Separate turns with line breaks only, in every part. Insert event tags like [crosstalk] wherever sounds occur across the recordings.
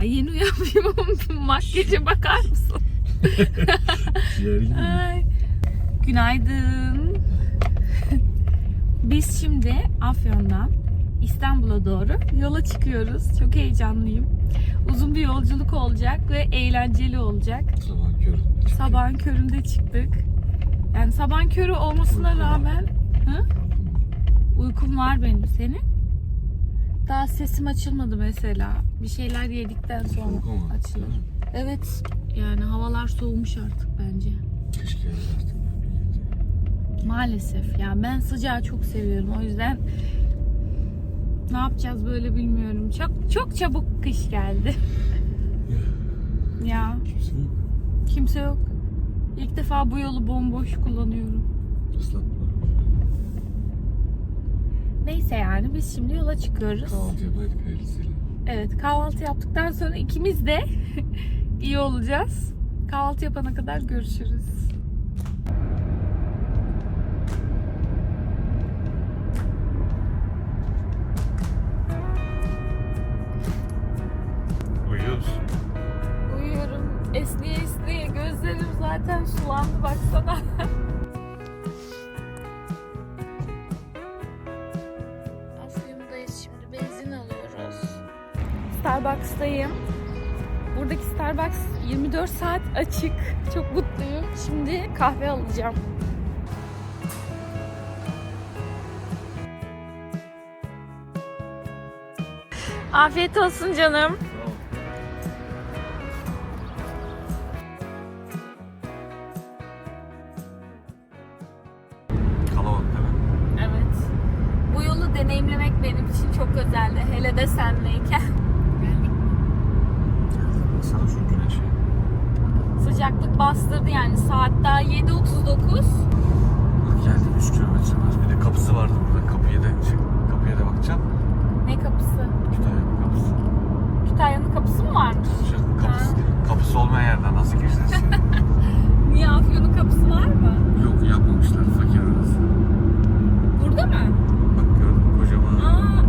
Ay, Yeni uyanmışım. [laughs] Makyaja bakar mısın? Ay. Günaydın. Biz şimdi Afyon'dan İstanbul'a doğru yola çıkıyoruz. Çok heyecanlıyım. Uzun bir yolculuk olacak ve eğlenceli olacak.
Sabah köründe çıktık.
Sabahın köründe çıktık. Yani sabahın körü olmasına
Uykum var.
rağmen Hı? uykum var benim. Senin? Daha sesim açılmadı mesela. Bir şeyler yedikten sonra
Soğuk ama,
açılır.
değil mi?
Evet. Yani havalar soğumuş artık bence.
Keşke gece.
Maalesef. Yani ben sıcağı çok seviyorum. O yüzden ne yapacağız böyle bilmiyorum. Çok çok çabuk kış geldi. [laughs] ya
Kimse yok.
kimse yok. İlk defa bu yolu bomboş kullanıyorum.
Islatma.
Neyse yani biz şimdi yola çıkıyoruz.
Kahvaltı yapaydık hayırlısıyla.
Evet kahvaltı yaptıktan sonra ikimiz de [laughs] iyi olacağız. Kahvaltı yapana kadar görüşürüz. Starbucks'tayım. Buradaki Starbucks 24 saat açık. Çok mutluyum. Şimdi kahve alacağım. Afiyet olsun canım.
Kalabalık değil mi?
Evet. Bu yolu deneyimlemek benim için çok özeldi. Hele de senleyken.
Sana şu güneşi.
Sıcaklık bastırdı yani. Saat daha 7.39.
Bak geldik 3 kilometre var. Bir de kapısı vardı burada. Kapıya da şey, kapıya da bakacağım.
Ne kapısı?
Kütahya'nın kapısı.
Kütahya'nın kapısı mı varmış?
Kapısı, kapısı olmayan yerden nasıl gireceğiz şimdi? [laughs]
Niye Afyon'un kapısı var mı?
Yok yapmamışlar fakir arası.
Burada mı?
Bak gördün mü kocaman.
Aa,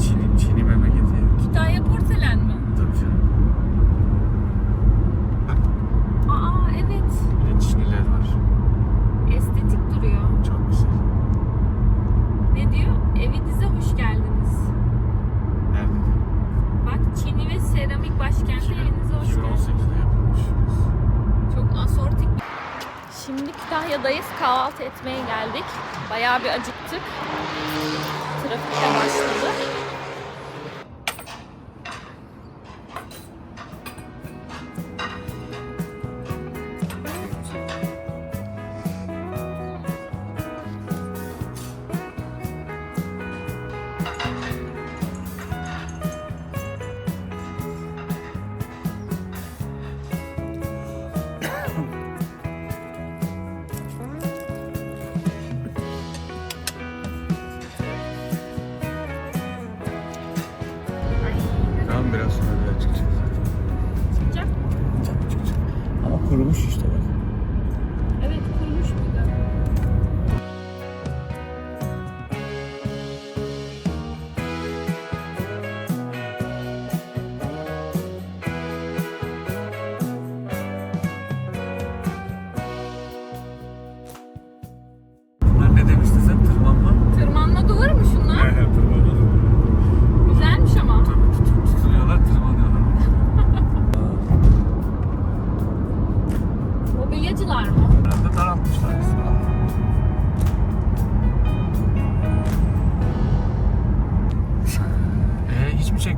Çin'i, Çin'i memleketi.
Kütahya porselen mi?
Tabii canım.
Aa evet.
Bir de Çinliler var.
Estetik duruyor.
Çok güzel.
Ne diyor? Evinize hoş geldiniz.
Nerede diyor?
Bak Çin'i ve seramik başkenti evinize hoş geldiniz.
2018'de yapılmış.
Çok asortik. Şimdi Kütahya'dayız. Kahvaltı etmeye geldik. Bayağı bir acıktık. Trafik de başladı.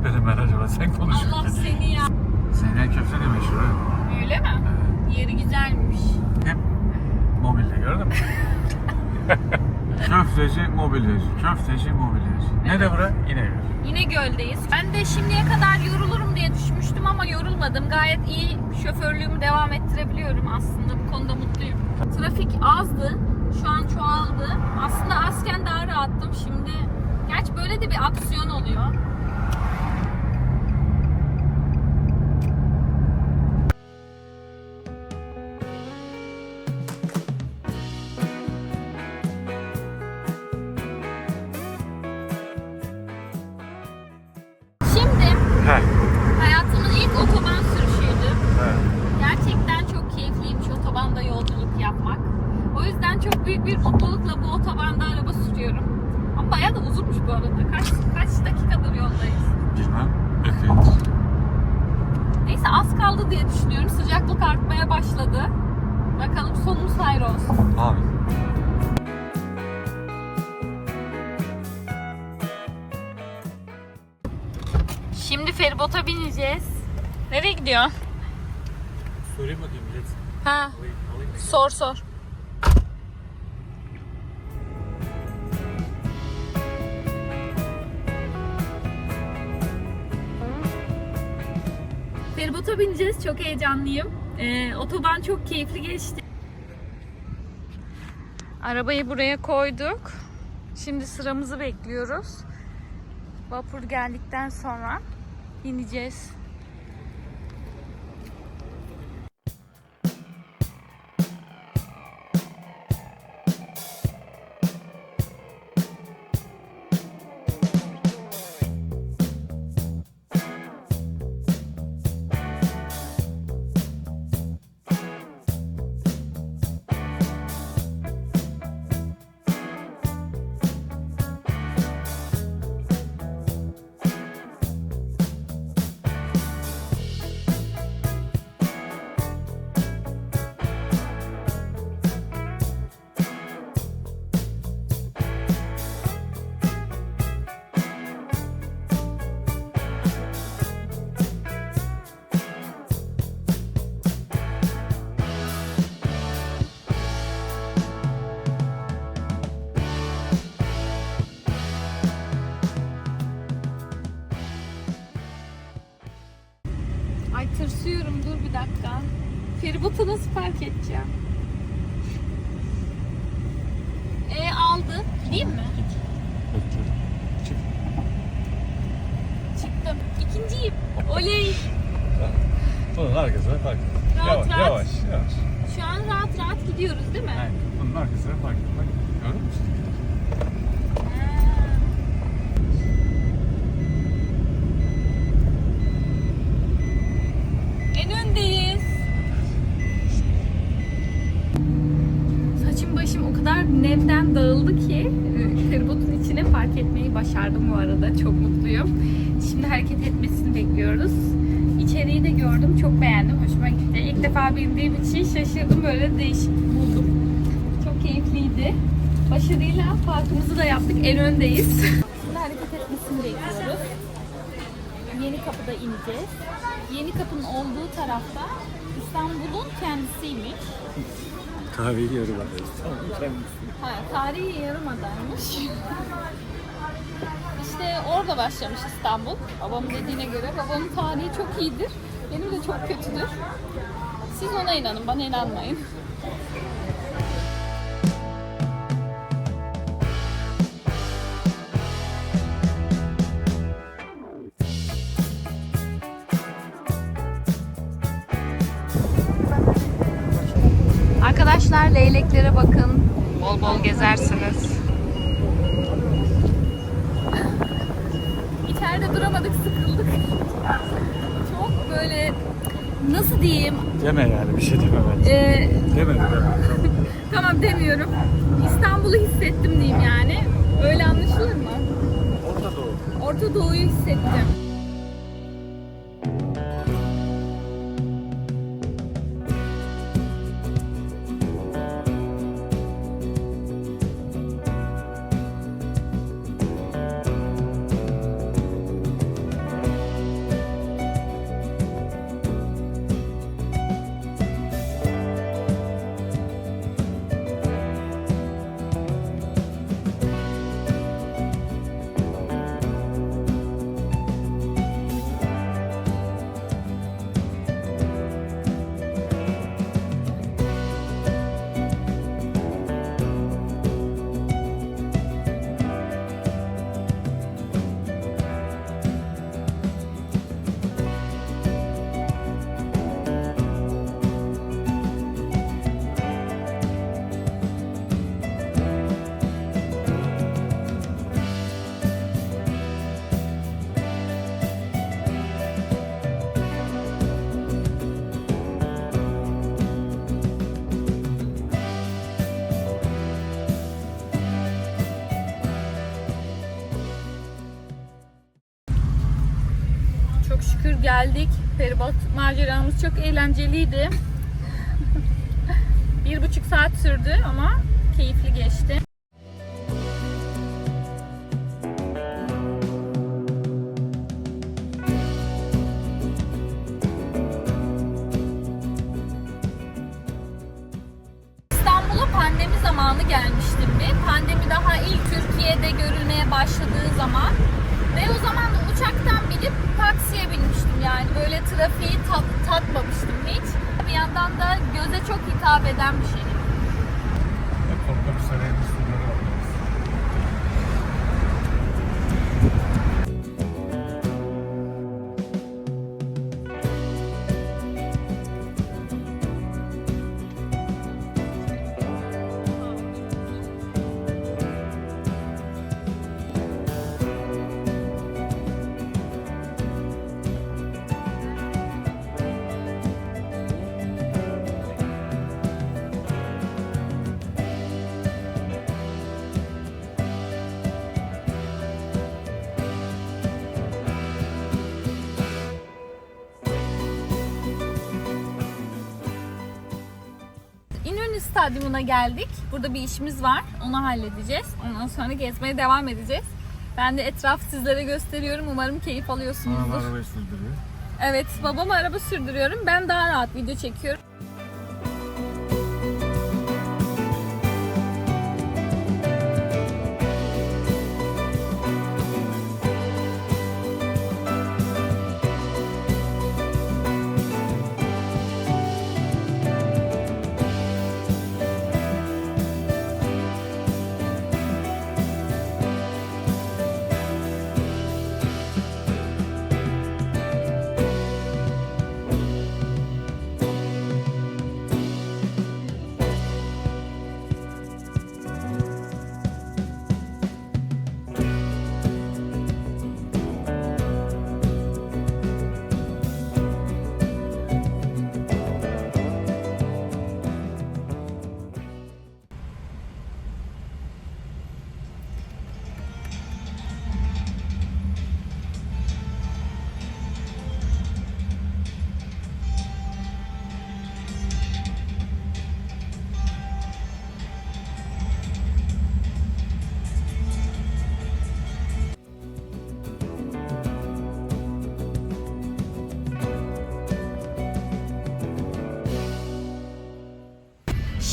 Çekmedin ben acaba sen konuşurken?
Allah seni ya.
Zeynel köfte de meşhur ha.
Öyle mi? Yeri güzelmiş.
Hep mobilya gördün mü? [laughs] köfteci, mobilyacı. Köfteci, mobilyacı. Ne de bura? İnegöl.
Yine göldeyiz. Ben de şimdiye kadar yorulurum diye düşünmüştüm ama yorulmadım. Gayet iyi şoförlüğümü devam ettirebiliyorum aslında. Bu konuda mutluyum. Trafik azdı. Şu an çoğaldı. Aslında azken daha rahattım. Şimdi gerçi böyle de bir aksiyon oluyor. bir
mutlulukla
bu otobanda araba sürüyorum. Ama bayağı da uzunmuş bu arada. Kaç, kaç dakikadır yoldayız?
Bilmem. Evet.
Neyse az kaldı diye düşünüyorum. Sıcaklık artmaya başladı. Bakalım sonumuz hayır olsun.
Abi.
Şimdi feribota bineceğiz. Nereye gidiyor?
Sorayım bakayım bilet.
Ha.
Alayım, alayım.
Sor sor. Feribota bineceğiz. Çok heyecanlıyım. Ee, otoban çok keyifli geçti. Arabayı buraya koyduk. Şimdi sıramızı bekliyoruz. Vapur geldikten sonra ineceğiz. Ay tırsıyorum dur bir dakika. Feribot'u nasıl park edeceğim? E aldı. Gideyim mi?
Bekliyorum. Çık.
Çıktım. İkinciyim. Oley.
Bunun arkasına park.
Rahat
yavaş,
rahat.
yavaş, yavaş.
Şu an rahat rahat gidiyoruz değil mi?
Aynen. Bunun arkasına park. Bak, gördün mü?
Ha. En öndeyiz. Saçım başım o kadar nemden dağıldı ki e, feribotun içine park etmeyi başardım bu arada. Çok mutluyum. Şimdi hareket etmesini bekliyoruz. İçeriği de gördüm. Çok beğendim. Hoşuma gitti. İlk defa bindiğim için şaşırdım. Böyle değişik buldum. Çok keyifliydi. Başarıyla parkımızı da yaptık. En öndeyiz. Şimdi hareket etmesini bekliyoruz. Yeni kapıda ineceğiz. Yeni kapının olduğu tarafta İstanbul'un kendisiymiş.
Kahveyi yarı bakıyoruz. Tamam, kendisi.
Ha, tarihi yarımadaymış. İşte orada başlamış İstanbul. Babamın dediğine göre. Babamın tarihi çok iyidir. Benim de çok kötüdür. Siz ona inanın, bana inanmayın. Arkadaşlar leyleklere bakın. Bol bol gezersiniz. Duramadık, sıkıldık. Çok böyle nasıl diyeyim?
Deme yani bir şey deme bence.
Ee,
Deme deme. [laughs]
tamam demiyorum. İstanbul'u hissettim diyeyim yani. Öyle anlaşılır mı?
Orta Doğu.
Orta Doğu'yu hissettim. Geldik. Feribot maceramız çok eğlenceliydi. bir buçuk saat sürdü ama keyifli geçti. Trafiği tat, tatmamıştım hiç. Bir yandan da göze çok hitap eden bir şey.
Topkapı Sarayı'nın
Stadyumuna geldik. Burada bir işimiz var. Onu halledeceğiz. Ondan sonra gezmeye devam edeceğiz. Ben de etrafı sizlere gösteriyorum. Umarım keyif
Babam
alıyorsunuzdur.
arabayı sürdürüyor.
Evet, babama araba sürdürüyorum. Ben daha rahat video çekiyorum.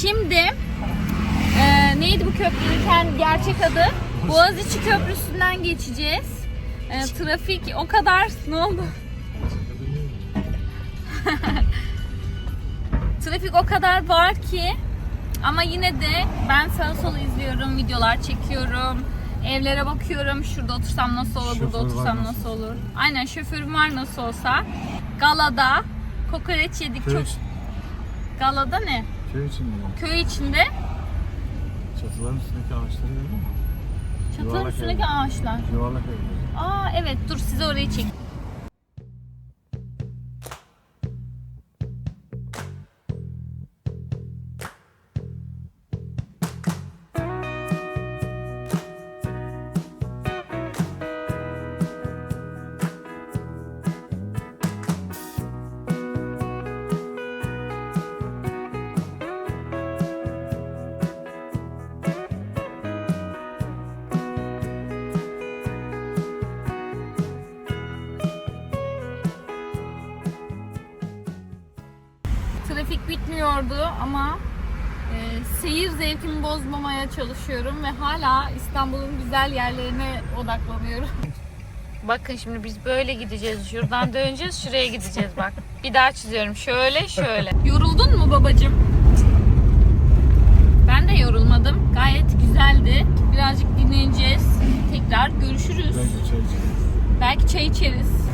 Şimdi e, neydi bu köprünün kendi gerçek adı? Boğaziçi Köprüsü'nden geçeceğiz. E, trafik o kadar [laughs] ne oldu? Trafik o kadar var ki ama yine de ben sağa sola izliyorum, videolar çekiyorum. Evlere bakıyorum. Şurada otursam nasıl olur, burada
Şoför
otursam
nasıl
nasıl olur. Aynen şoförüm var nasıl olsa. Galada kokoreç yedik çok. Galada ne?
Köy içinde mi?
Köy içinde
Çatıların üstündeki ağaçları mü?
çatının
Yuvarlak
üstündeki
evler.
ağaçlar.
Yuvarlak evler.
Aa evet dur size orayı çek. Bitmiyordu ama e, seyir zevkimi bozmamaya çalışıyorum ve hala İstanbul'un güzel yerlerine odaklanıyorum. [laughs] Bakın şimdi biz böyle gideceğiz. Şuradan döneceğiz, şuraya gideceğiz bak. Bir daha çiziyorum. Şöyle, şöyle. Yoruldun mu babacığım? Ben de yorulmadım. Gayet güzeldi. Birazcık dinleneceğiz. Tekrar görüşürüz.
Belki çay içeriz.
Belki çay içeriz.